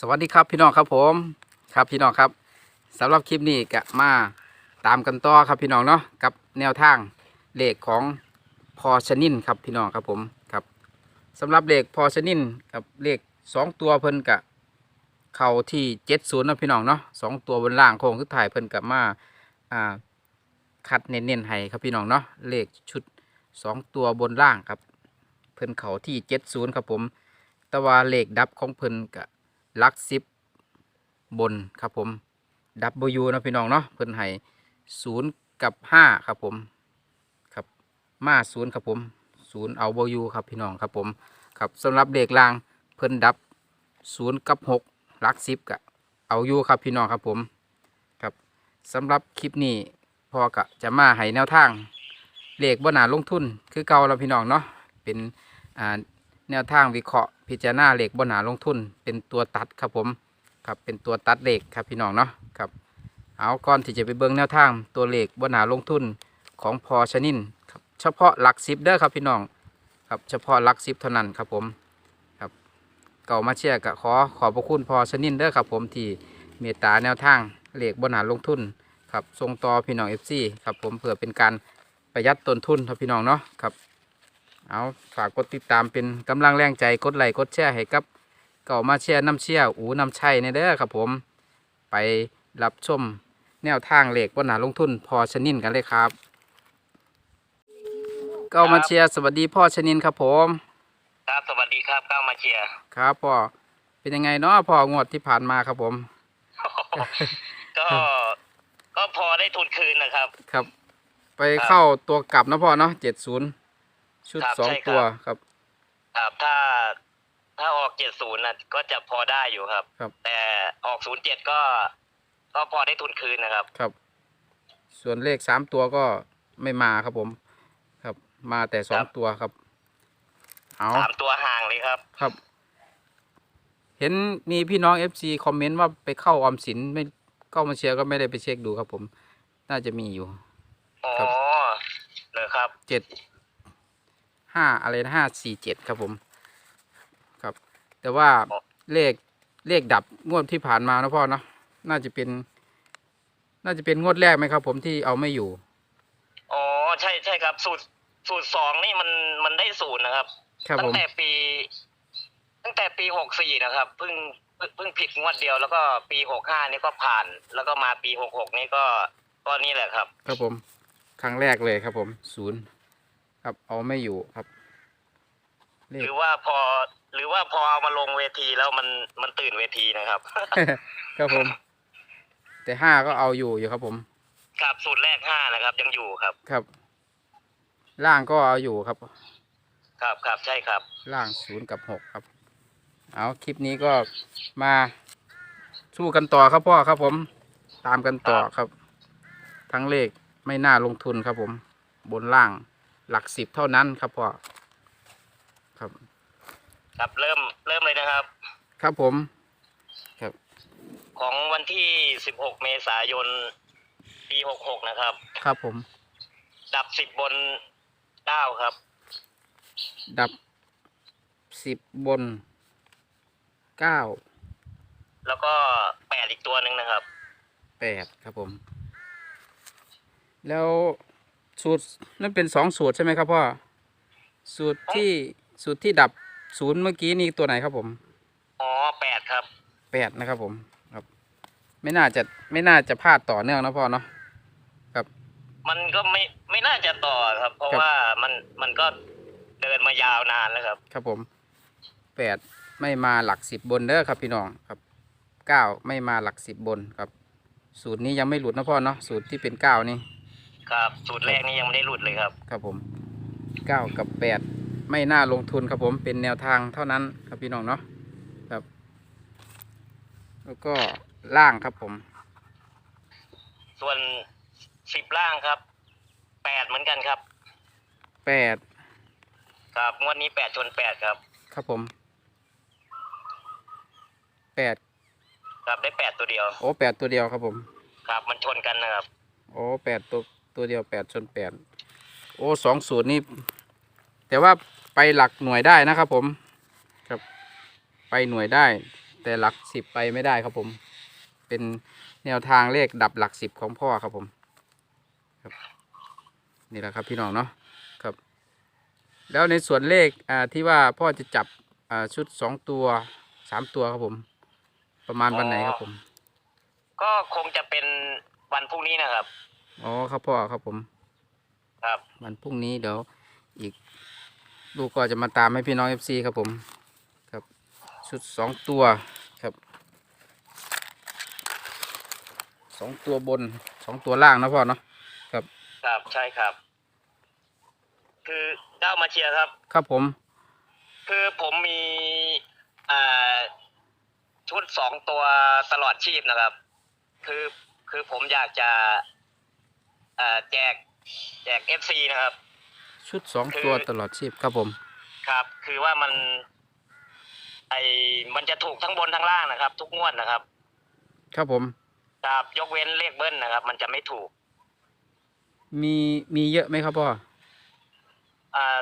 สวัสดีครับพี่น้องครับผมครับพี่น้องครับสำหรับคลิปนี้ก็มาตามกันต่อครับพี่น้องเนาะกับแนวทางเลขของพอชนินครับพี่น้องครับผมครับสำหรับเลขพอชนินกับเลขสองตัวเพิ่นกะเข่าที่เจ็ดศูนย์นะพี่น้องเนาะสองตัวบนล่างโค้งสุดท้ายเพิ่นกับมาอ่าคัดเน้นๆให้ครับพี่น้องเนาะเลขชุดสองตัวบนล่างครับ เพิ่นเข่าที่เจ็ดศูนย์ครับผม แต่ว่าเลขดับของเพิ่นกะ ลักซิบบนครับผมดับเนาะพี่น้องเนาะเพิ่นให้ศูนย์กับห้าครับผมครับมาศูนย์ครับผมศูนย์เอาเบิลยูครับพี่น้องครับผมครับสำหรับเด็กลางเพิ่นดับศูนย์กับหกลักซิบกะเอาอยู่ครับพี่น้องครับผมครับสำหรับคลิปนี้พอกะจะมาให้แนวทางเลขบ่หนาลงทุนคือเก่าแล้วพี่น้องเนาะเป็นแนวทางวิเคราะห์ พิจารณาเหล็กบนหาลงทุน เป็นตัวตัดครับผมครับเป็นตัวตัดเหล็กครับพี่น้องเนาะครับเอาก่อนที่จะไปเบิ่งแนวทางตัวเหล็กบนหาลงทุนของพอชนินครับเฉพาะหลักสิบเด้อครับพี่น้องครับเฉพาะหลักสิบเท่านั้นครับผมครับเก่ามาเชียร์กะขอขอบพระคุณพอชนินเด้อครับผมที่เมตตาแนวทางเหล็กบนหาลงทุนครับส่งต่อพี่น้องเอฟซีครับผมเพื่อเป็นการประหยัดต้นทุนครับพี่น้องเนาะครับ เอาฝากกดติดตามเป็นกำลังแรงใจกดไลค์กดแชร์ให้กับเก่ามาเชียร์น้ำเชียร์อูน้ำชัยในเด้อครับผม ไปรับชมแนวทางเหล็กบนหนาลงทุนพอชนินกันเลยครับ เก่ามาเชียร์สวัสดีพ่อชนินครับผม ครับสวัสดีครับก้าวมาเชียร์ครับพ่อเป็นยังไงเนาะพ่องวดที่ผ่านมาครับผม ก็ก็พอได้ทุนคืนนะครับ ครับ ไปเข้าตัวกลับนะพ่อเนาะเจ็ดศูนย์ ชุดครับสองใช่ครับตัวครับ ครับถ้าถ้าออกเจ็ดศูนย์นะก็จะพอได้อยู่ครับ ครับ แต่ออกศูนย์เจ็ดก็ก็พอได้ทุนคืนนะครับ ครับ ส่วนเลขสามตัวก็ไม่มาครับผม ครับ มาแต่สองครับ ตัวครับ เอาสามตัวห่างเลยครับ ครับ เห็นมีพี่น้องเอฟซีคอมเมนต์ว่าไปเข้าออมสินไม่เข้ามาเชียร์ก็ไม่ได้ไปเช็คดูครับผม น่าจะมีอยู่ อ๋อครับเลยครับ เจ็ด ห้าอะไรนะห้าสี่เจ็ดครับผม ครับ แต่ว่าเลขเลขดับงวดที่ผ่านมานะพ่อเนาะน่าจะเป็น น่าจะเป็นงวดแรกไหมครับ ผมที่เอาไม่อยู่ อ๋อใช่ใช่ครับ สูตรสูตรสองนี่มันมันได้ศูนย์นะครับ ครับตั้ผงมแต่ปี ตั้งแต่ปีหกสี่นะครับเพิ่งเพิ่งเพิ่งผิดงวดเดียวแล้วก็ปีหกห้านี่ก็ผ่าน แล้วก็มาปีหกหกนี่ก็ก็นี่แหละครับ ครับผม ครั้งแรกเลยครับผมศูนย์ ครับเอาไม่อยู่ครับเลหขรือว่าพอ หรือว่าพอเอามาลงเวทีแล้วมันมันตื่นเวทีนะครับ ครับผม แต่ห้าก็เอาอยู่อยู่ครับผม ครับสูตรแรกห้านะครับ ยังอยู่ครับ ครับ ล่างก็เอาอยู่ครับ ครับครับใช่ครับ ล่างศูนย์กับหกครับ เอาคลิปนี้ก็มาสู้กันต่อครับพ่อครับผม ตามกันต่อครับ ทั้งเลขไม่น่าลงทุนครับผม บนล่าง หลักสิบเท่านั้นครับพ่อครับ ครับเริ่มเริ่มเลยนะครับ ครับผมของวันที่สิบหกเมษายนปีหกหกนะครับ ครับผม ดับสิบบนเก้าครับ ดับสิบบนเก้าแล้วก็แปดอีกตัวหนึ่งนะครับแปดครับผม แล้ว สูตรนั่นเป็นสองสูตรใช่ไหมครับพ่อสูตรที่สูตรที่ดับศูนย์เมื่อกี้นี่ตัวไหนครับผมอ๋อแปดครับแปดนะครับผมครับ ไม่น่าจะไม่น่าจะพลาดต่อเนื่องนะพ่อเนาะมันก็ไม่ไม่น่าจะต่อครับ เพราะครับว่ามันมันก็เดินมายาวนานแล้วครับ ครับผมแปดไม่มาหลักสิบบนเด้อครับพี่น้องครับเก้าไม่มาหลักสิบบนครับ สูตรนี้ยังไม่หลุดนะพ่อเนาะสูตรที่เป็นเก้านี่ ครับสูตรแรกนี่ยังไม่ได้หลุดเลยครับ ครับผมเก้ากับแปดไม่น่าลงทุนครับผมเป็นแนวทางเท่านั้นครับพี่น้องเนาะครับ แล้วก็ล่างครับผม ส่วนสิบล่างครับแปดเหมือนกันครับแปดครับงวดนี้แปดชนแปดครับ ครับผมแปดครับได้แปดตัวเดียว โอ้แปดตัวเดียวครับผม ครับ มันชนกันนะครับ โอ้แปดตัว ตัวเดียวแปดชนแปดโอ้สองสูตรนี่แต่ว่าไปหลักหน่วยได้นะครับผมครับไปหน่วยได้ แต่หลักสิบไปไม่ได้ครับผม เป็นแนวทางเลขดับหลักสิบของพ่อครับผมครับนี่แหละครับพี่น้องเนาะครับ แล้วในส่วนเลขอ่าที่ว่าพ่อจะจับอ่าชุดสองตัวสามตัวครับผม ประมาณวันไหนครับผม ก็คงจะเป็นวันพรุ่งนี้นะครับ อ๋อครับพ่อครับผม ครับวันพรุ่งนี้เดี๋ยวอีก ลูกก็จะมาตามให้พี่น้องเอฟซีครับผม ครับ ชุดสองตัวครับสองตัวบนสองตัวล่างนะพ่อเนาะครับใช่ครับ คือเจ้ามาเชียร์ครับ ครับผม คือผมมีอ่าชุดสองตัวตลอดชีพนะครับ คือคือผมอยากจะ อ่าแจกแจกเอฟซีนะครับ ชุดสองคือตัวตลอดชีพครับผม ครับ คือว่ามัน ไอมันจะถูกทั้งบนทั้งล่างนะครับ ทุกงวดนะครับ ครับผม ครับยกเว้นเลขเบิ้ลนะครับ มันจะไม่ถูกมีมีเยอะไหมครับพ่ออ่า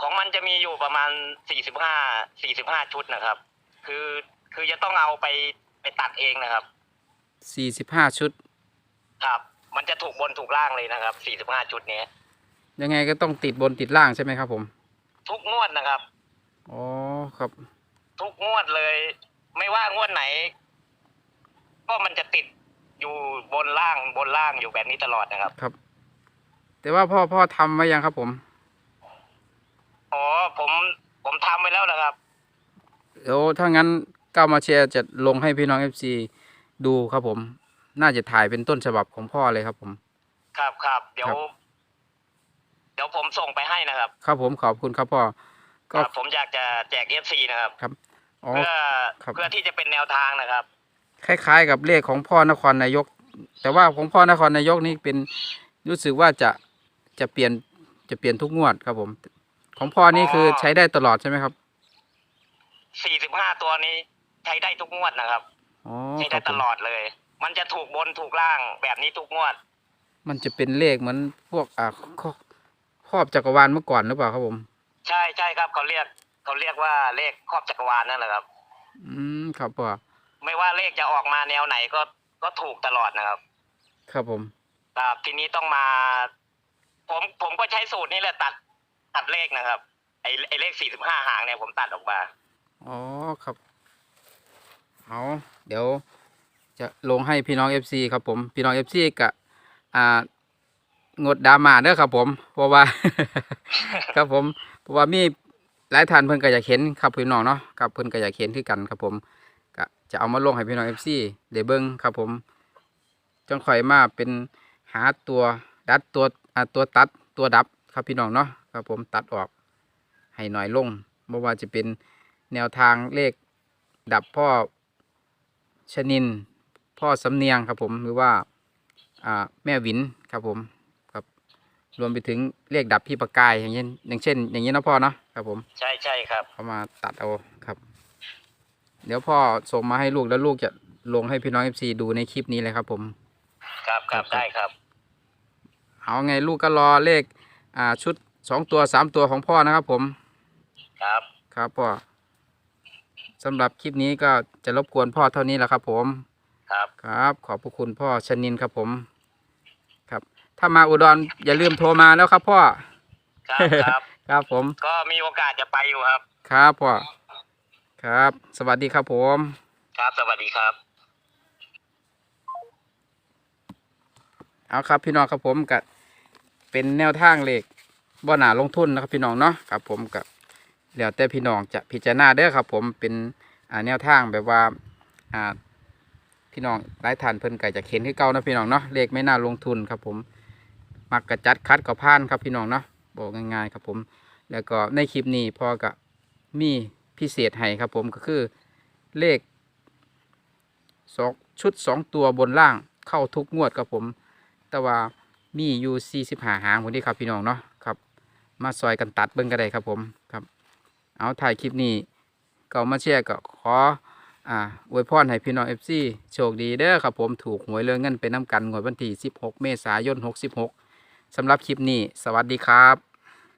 ของมันจะมีอยู่ประมาณสี่สิบห้าสี่สิบห้าชุดนะครับ คือคือจะต้องเอาไปไปตัดเองนะครับสี่สิบห้าชุด ครับ มันจะถูกบนถูกล่างเลยนะครับ45ชุดนี้ ยังไงก็ต้องติดบนติดล่างใช่ไหมครับ ผม ทุกงวดนะครับอ๋อครับ ทุกงวดเลย ไม่ว่างวดไหน ก็มันจะติดอยู่บนล่างบนล่างอยู่แบบนี้ตลอดนะครับ ครับ แต่ว่าพ่อพ่อทำไว้ยังครับ ผมอ๋อผมผมทำไว้แล้วนะครับเดี๋ยวถ้างั้นก้าวมาเชียร์จะลงให้พี่น้องเอฟซีดูครับผม น่าจะถ่ายเป็นต้นฉบับของพ่อเลยครับผม ครับครับเดี๋ยวครับเดี๋ยวผมส่งไปให้นะครับ ครับผมขอบคุณครับพ่อคก็รับผมอยากจะแจก FC นะครับ ครับอ๋อเพื่อครับเพื่อที่จะเป็นแนวทางนะครับ คล้าย ๆ กับเลขของพ่อนครนายก แต่ว่าของพ่อนครนายกนี่เป็นรู้สึกว่าจะจะเปลี่ยนจะเปลี่ยนทุกงวดครับผม ของพ่อนี่คือใช้ได้ตลอดใช่ไหมครับ45ตัวนี้ใช้ได้ทุกงวดนะครับอ๋อใช้ครัได้บผตมลอดเลย มันจะถูกบนถูกล่างแบบนี้ทุกงวด มันจะเป็นเลขเหมือนพวกอ่าครอบครอบจักรวาลเมื่อก่อนหรือเปล่าครับผม ใช่ใช่ครับเขาเรียกเขาเรียกว่าเลขครอบจักรวาลนั่นแหละครับ อืมครับพ่อไม่ว่าเลขจะออกมาแนวไหนก็ก็ถูกตลอดนะครับ ครับผมครับทีนี้ต้องมา ผมผมก็ใช้สูตรนี้แหละตัดตัดเลขนะครับ ไอไอเลขสี่สิบห้าหางเนี่ยผมตัดออกมาอ๋อครับเอาเดี๋ยว จะลงให้พี่น้องเอฟซีครับผม พี่น้องเอฟซีกะอ่างดดราม่าเด้อครับผม เพราะว่า ครับผมเพราะว่ามีหลายท่านเพิ่นก็อยากเห็นครับพี่น้องเนาะครับเพิ่นก็อยากเห็นคือกันครับผมก็จะเอามาลงให้พี่น้องเอฟซีได้เบิ่งครับผมจังค่อยมาเป็นหาตัวดัดตัวอ่าตัวตัดตัวดับครับพี่น้องเนาะครับผมตัดออกให้หน่อยลงบ่ว่าจะเป็นแนวทางเลขดับพ่อชนิน พ่อสำเนียงครับผมหรือว่าอ่าแม่หวินครับผมครับ รวมไปถึงเลขดับพี่ประกายอย่างเช่นอย่างเช่น อย่างนี้นะพ่อเนาะครับผมใช่ใช่ครับเอามาตัดเอาครับ เดี๋ยวพ่อส่งมาให้ลูกแล้วลูกจะลงให้พี่น้องเอฟซีดูในคลิปนี้เลยครับผมครับครับครับได้ครับ เอาไงลูกก็รอเลขอ่าชุดสองตัวสามตัวของพ่อนะครับผม ครับครับพ่อสำหรับคลิปนี้ก็จะรบกวนพ่อเท่านี้แหละครับผม ครับ ครับ ขอบพระคุณพ่อชนินครับผม ครับ ถ้ามาอุดรอย่าลืมโทรมาแล้วครับพ่อ ครับครับ ครับผม ก็มีโอกาสจะไปอยู่ครับ ครับพ่อ ครับ สวัสดีครับผม ครับ สวัสดีครับ เอาครับพี่น้องครับผมกับเป็นแนวทางเลขบ่หนาลงทุนนะครับพี่น้องเนาะครับผมกับแล้วแต่พี่น้องจะพิจารณาเด้อครับ ผมเป็นอ่าแนวทางแบบว่าอ่า พี่น้องหลายท่านเพิ่นก็จะเข็นที่เก่านะพี่น้องเนาะเลขไม่น่าลงทุนครับผมมักกระจัดคัดกับพานครับพี่น้องเนาะบอกง่ายๆครับผม แล้วก็ในคลิปนี้พอกับมีพิเศษให้ครับผมก็คือเลขสองชุดสองตัวบนล่างเข้าทุกงวดครับผม แต่ว่ามีอยู่ 45 หางคนนี้ครับพี่น้องเนาะครับ มาซอยกันตัดเบิ่งก็ได้ครับผมครับ เอาถ่ายคลิปนี้ก็มาแชร์ก็ขอ อ่าอวยพรให้พี่น้องเอฟซีโชคดีเด้อครับผมถูกหวยเรื่องเงินไปน้ำกันงวดวันที่16 เมษายน 66สำหรับคลิปนี้ สวัสดีครับ